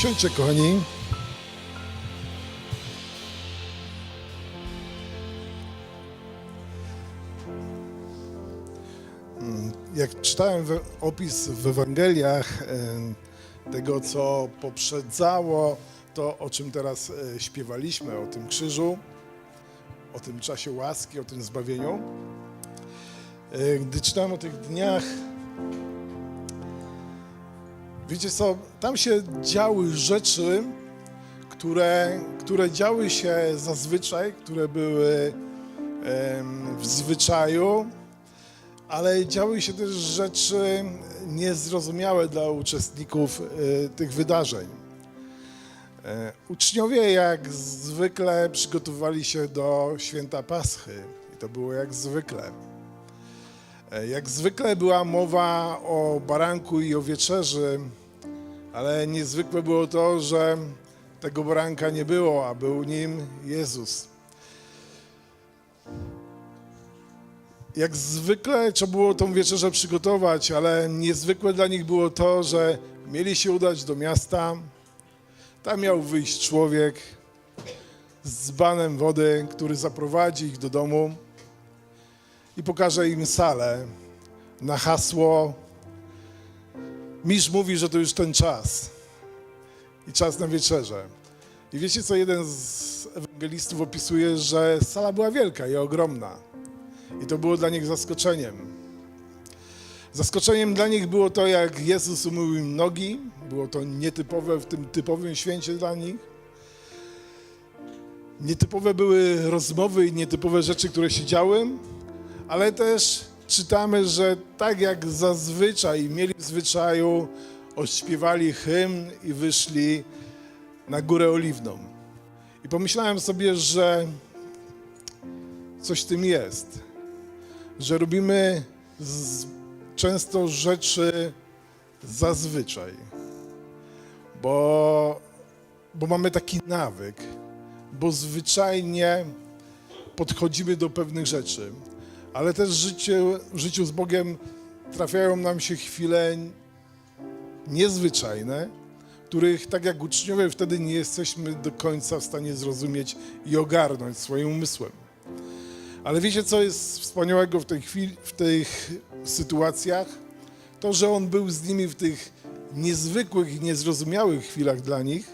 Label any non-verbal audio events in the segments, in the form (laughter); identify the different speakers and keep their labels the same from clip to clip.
Speaker 1: Usiądźcie, kochani. Mm, Jak czytałem opis w Ewangeliach tego, co poprzedzało to, o czym teraz e, śpiewaliśmy, o tym krzyżu, o tym czasie łaski, o tym zbawieniu, e, gdy czytałem o tych dniach, Wiecie co, tam się działy rzeczy, które, które działy się zazwyczaj, które były w zwyczaju, ale działy się też rzeczy niezrozumiałe dla uczestników e, tych wydarzeń. E, Uczniowie jak zwykle przygotowywali się do święta Paschy i to było jak zwykle. E, Jak zwykle była mowa o baranku i o wieczerzy, ale niezwykłe było to, że tego baranka nie było, a był nim Jezus. Jak zwykle trzeba było tą wieczerzę przygotować, ale niezwykłe dla nich było to, że mieli się udać do miasta. Tam miał wyjść człowiek z dzbanem wody, który zaprowadzi ich do domu i pokaże im salę na hasło Misz mówi, że to już ten czas i czas na wieczerze. I wiecie co, jeden z ewangelistów opisuje, że sala była wielka i ogromna. I to było dla nich zaskoczeniem. Zaskoczeniem dla nich było to, jak Jezus umył im nogi. Było to nietypowe w tym typowym święcie dla nich. Nietypowe były rozmowy i nietypowe rzeczy, które się działy, ale też czytamy, że tak jak zazwyczaj mieli w zwyczaju, odśpiewali hymn i wyszli na górę oliwną. I pomyślałem sobie, że coś w tym jest, że robimy często rzeczy zazwyczaj, bo, bo mamy taki nawyk, bo zwyczajnie podchodzimy do pewnych rzeczy ale też w życiu, w życiu z Bogiem trafiają nam się chwile niezwyczajne, których tak jak uczniowie wtedy nie jesteśmy do końca w stanie zrozumieć i ogarnąć swoim umysłem. Ale wiecie, co jest wspaniałego w tej chwili, w tych sytuacjach? To, że On był z nimi w tych niezwykłych i niezrozumiałych chwilach dla nich,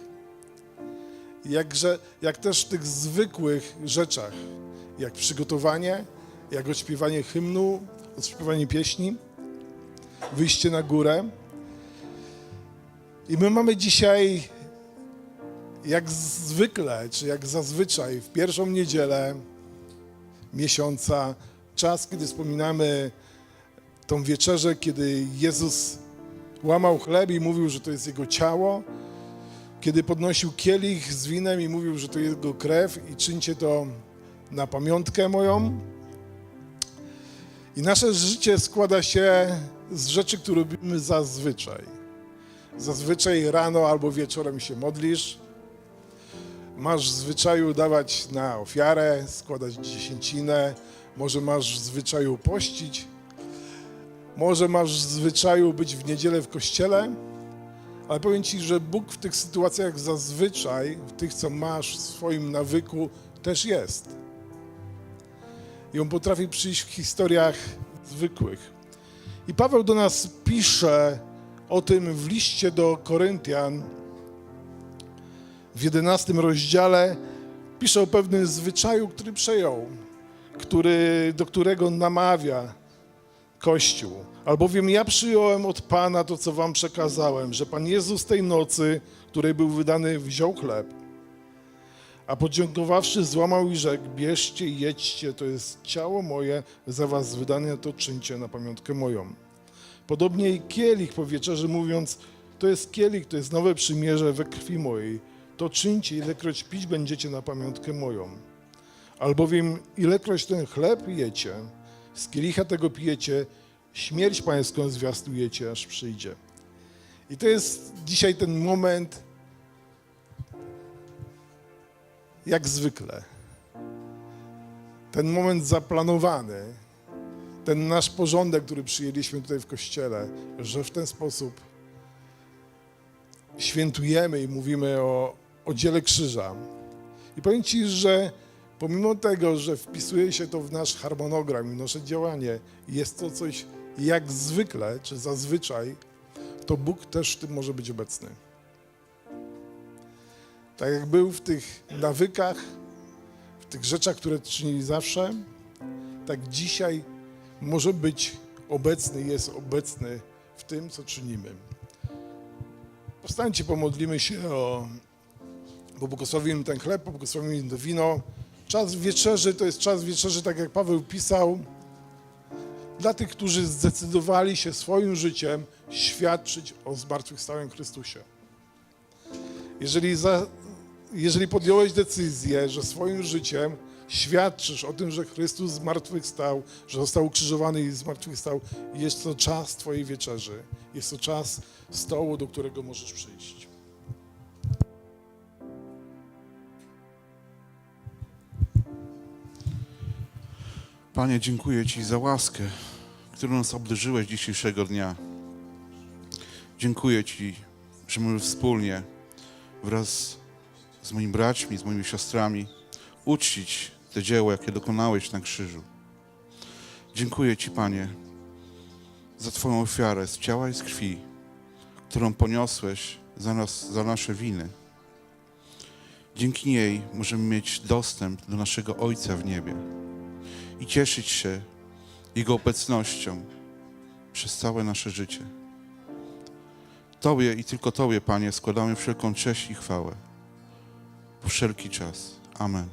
Speaker 1: jakże, jak też w tych zwykłych rzeczach, jak przygotowanie, jak odśpiewanie hymnu, odśpiewanie pieśni, wyjście na górę. I my mamy dzisiaj, jak zwykle, czy jak zazwyczaj, w pierwszą niedzielę miesiąca, czas, kiedy wspominamy tą wieczerzę, kiedy Jezus łamał chleb i mówił, że to jest Jego ciało, kiedy podnosił kielich z winem i mówił, że to Jego krew i czyńcie to na pamiątkę moją. I nasze życie składa się z rzeczy, które robimy zazwyczaj. Zazwyczaj rano albo wieczorem się modlisz. Masz w zwyczaju dawać na ofiarę, składać dziesięcinę. Może masz w zwyczaju pościć. Może masz w zwyczaju być w niedzielę w kościele. Ale powiem Ci, że Bóg w tych sytuacjach zazwyczaj, w tych, co masz w swoim nawyku, też jest. I on potrafi przyjść w historiach zwykłych. I Paweł do nas pisze o tym w liście do Koryntian w 11 rozdziale. Pisze o pewnym zwyczaju, który przejął, który, do którego namawia Kościół. Albowiem ja przyjąłem od Pana to, co wam przekazałem, że Pan Jezus tej nocy, której był wydany, wziął chleb a podziękowawszy złamał i rzekł, bierzcie i jedźcie, to jest ciało moje, za was wydane, to czyńcie na pamiątkę moją. Podobnie i kielich po wieczerzy mówiąc, to jest kielich, to jest nowe przymierze we krwi mojej, to czyńcie, ilekroć pić będziecie na pamiątkę moją. Albowiem ilekroć ten chleb jecie, z kielicha tego pijecie, śmierć pańską zwiastujecie, aż przyjdzie. I to jest dzisiaj ten moment, jak zwykle. Ten moment zaplanowany, ten nasz porządek, który przyjęliśmy tutaj w kościele, że w ten sposób świętujemy i mówimy o, o dziele krzyża. I powiem Ci, że pomimo tego, że wpisuje się to w nasz harmonogram i nasze działanie, jest to coś jak zwykle, czy zazwyczaj, to Bóg też w tym może być obecny. Tak jak był w tych nawykach, w tych rzeczach, które czynili zawsze, tak dzisiaj może być obecny, jest obecny w tym, co czynimy. Powstańcie, pomodlimy się o, pobłogosławimy ten chleb, pobłogosławimy to wino. Czas wieczerzy to jest czas wieczerzy, tak jak Paweł pisał, dla tych, którzy zdecydowali się swoim życiem świadczyć o zmartwychwstałym Chrystusie. Jeżeli, za, jeżeli podjąłeś decyzję, że swoim życiem świadczysz o tym, że Chrystus zmartwychwstał, że został ukrzyżowany i zmartwychwstał, jest to czas Twojej wieczerzy. Jest to czas stołu, do którego możesz przyjść.
Speaker 2: Panie, dziękuję Ci za łaskę, którą nas obdarzyłeś dzisiejszego dnia. Dziękuję Ci, że możemy wspólnie wraz z moimi braćmi, z moimi siostrami uczcić te dzieło, jakie dokonałeś na krzyżu. Dziękuję Ci, Panie, za Twoją ofiarę z ciała i z krwi, którą poniosłeś za nas, za nasze winy. Dzięki niej możemy mieć dostęp do naszego Ojca w niebie i cieszyć się Jego obecnością przez całe nasze życie. Tobie i tylko Tobie, Panie, składamy wszelką cześć i chwałę wszelki czas. Amen.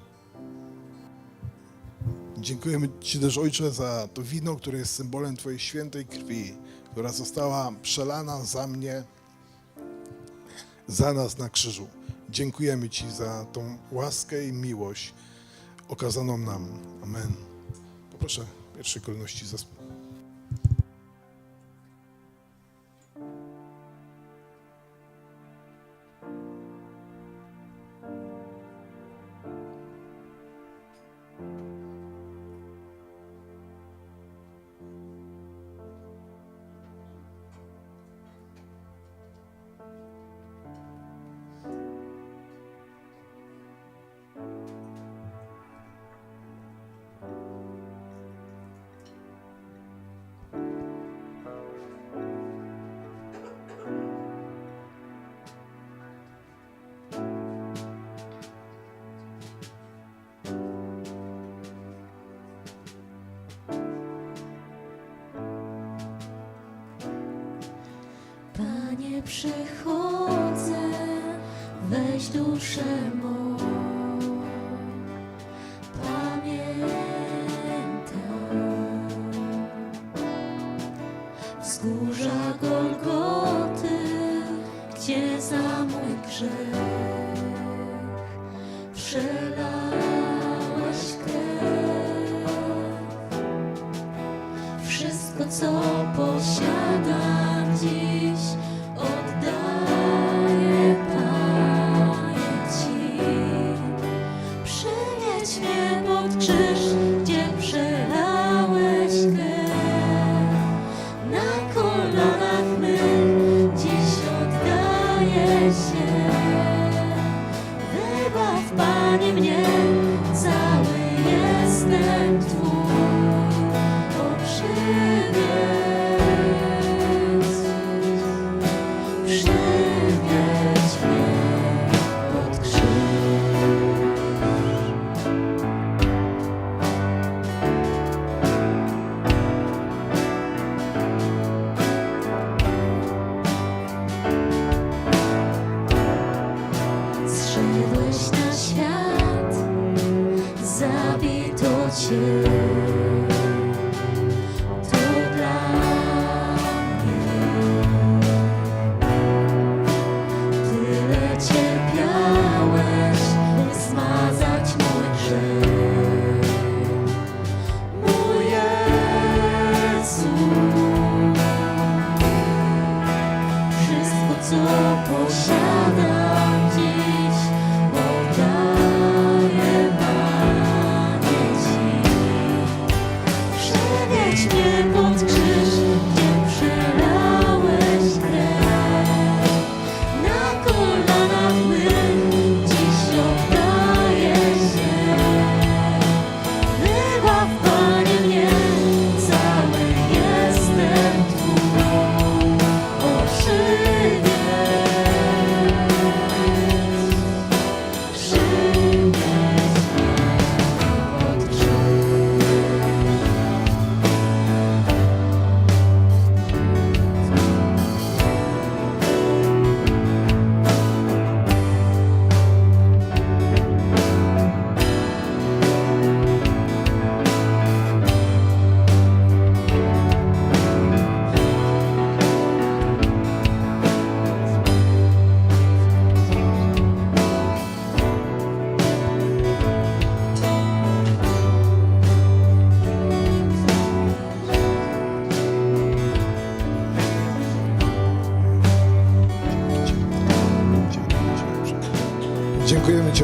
Speaker 1: Dziękujemy Ci też, Ojcze, za to wino, które jest symbolem Twojej świętej krwi, która została przelana za mnie, za nas na krzyżu. Dziękujemy Ci za tą łaskę i miłość okazaną nam. Amen. Poproszę w pierwszej kolejności zespół.
Speaker 3: Przychodzę, weź duszę mą. Pamiętam wzgórza Golgoty, gdzie za mój grzech przelałeś krew. Wszystko, co posiadam dziś,
Speaker 1: duszno.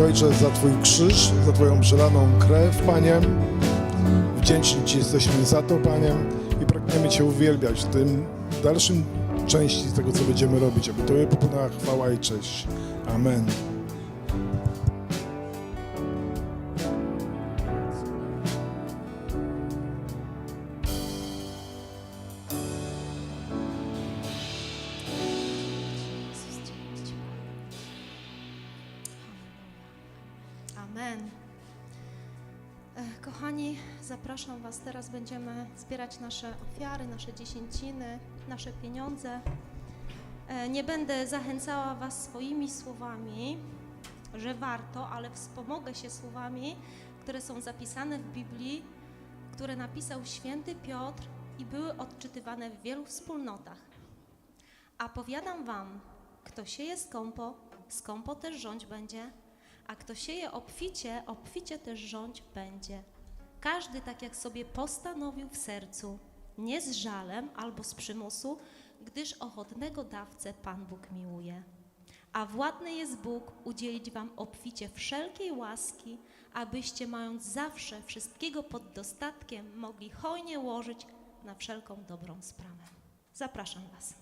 Speaker 1: Ojcze, za Twój krzyż, za Twoją przelaną krew, Panie. Wdzięczni Ci jesteśmy za to, Panie, i pragniemy Cię uwielbiać w tym dalszym części tego, co będziemy robić, aby Tobie popłynęła chwała i cześć. Amen.
Speaker 4: Amen. E, Kochani, zapraszam Was. Teraz będziemy zbierać nasze ofiary, nasze dziesięciny, nasze pieniądze. E, Nie będę zachęcała Was swoimi słowami, że warto, ale wspomogę się słowami, które są zapisane w Biblii, które napisał święty Piotr i były odczytywane w wielu wspólnotach. A powiadam wam, kto sieje skąpo, skąpo też rządź będzie, a kto sieje obficie, obficie też rządź będzie. Każdy tak jak sobie postanowił w sercu, nie z żalem albo z przymusu, gdyż ochotnego dawcę Pan Bóg miłuje. A władny jest Bóg udzielić wam obficie wszelkiej łaski, abyście mając zawsze wszystkiego pod dostatkiem, mogli hojnie łożyć na wszelką dobrą sprawę. Zapraszam Was.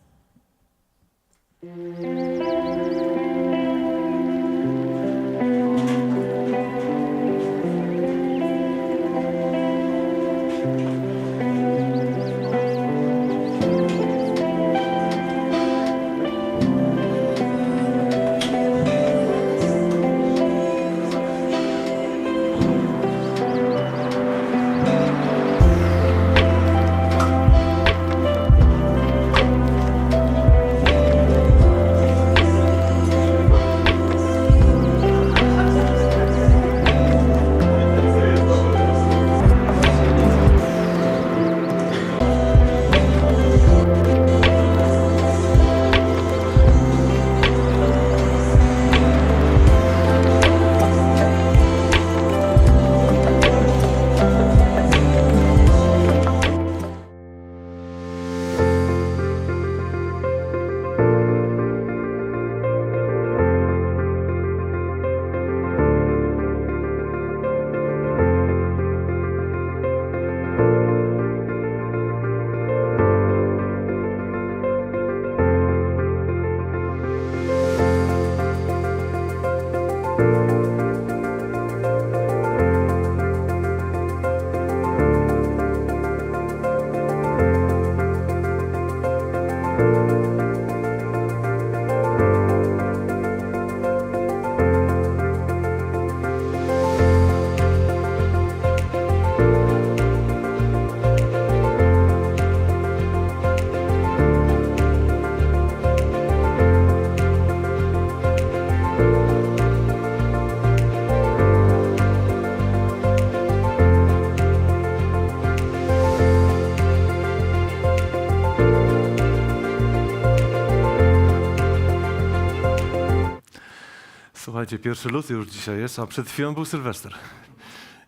Speaker 5: Słuchajcie, pierwszy luty już dzisiaj jest, a przed chwilą był Sylwester.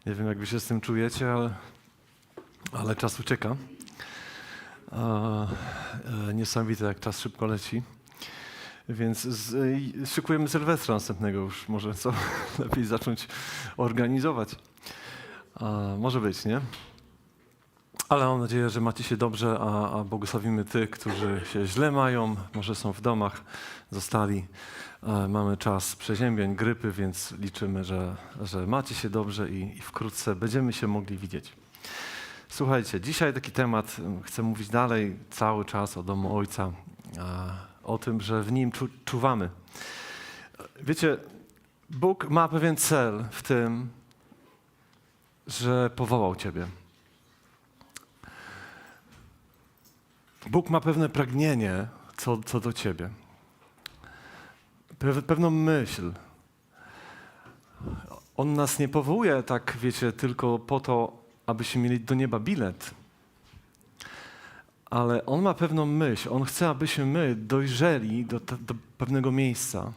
Speaker 5: Nie wiem, jak wy się z tym czujecie, ale, ale czas ucieka. E, niesamowite, jak czas szybko leci. Więc z, szykujemy Sylwestra następnego już. Może co (laughs) lepiej zacząć organizować. A, może być, nie? Ale mam nadzieję, że macie się dobrze, a, a błogosławimy tych, którzy się źle mają, może są w domach, zostali. Mamy czas przeziębień, grypy, więc liczymy, że, że macie się dobrze i, i wkrótce będziemy się mogli widzieć. Słuchajcie, dzisiaj taki temat, m, chcę mówić dalej cały czas o domu Ojca, o tym, że w nim czu, czuwamy. Wiecie, Bóg ma pewien cel w tym, że powołał Ciebie. Bóg ma pewne pragnienie co, co do Ciebie pewną myśl. On nas nie powołuje, tak wiecie, tylko po to, abyśmy mieli do nieba bilet. Ale On ma pewną myśl. On chce, abyśmy my dojrzeli do, do pewnego miejsca,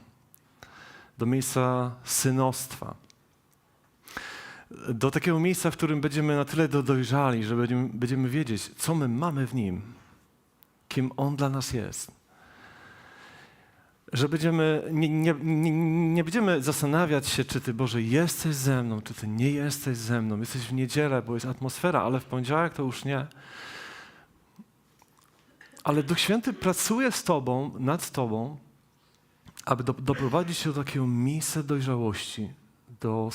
Speaker 5: do miejsca synostwa. Do takiego miejsca, w którym będziemy na tyle do- dojrzali, że będziemy, będziemy wiedzieć, co my mamy w Nim, kim On dla nas jest. Że będziemy, nie, nie, nie, nie będziemy zastanawiać się, czy Ty, Boże, jesteś ze mną, czy Ty nie jesteś ze mną. Jesteś w niedzielę, bo jest atmosfera, ale w poniedziałek to już nie. Ale Duch Święty pracuje z Tobą, nad Tobą, aby do, doprowadzić Cię do takiego miejsca dojrzałości, do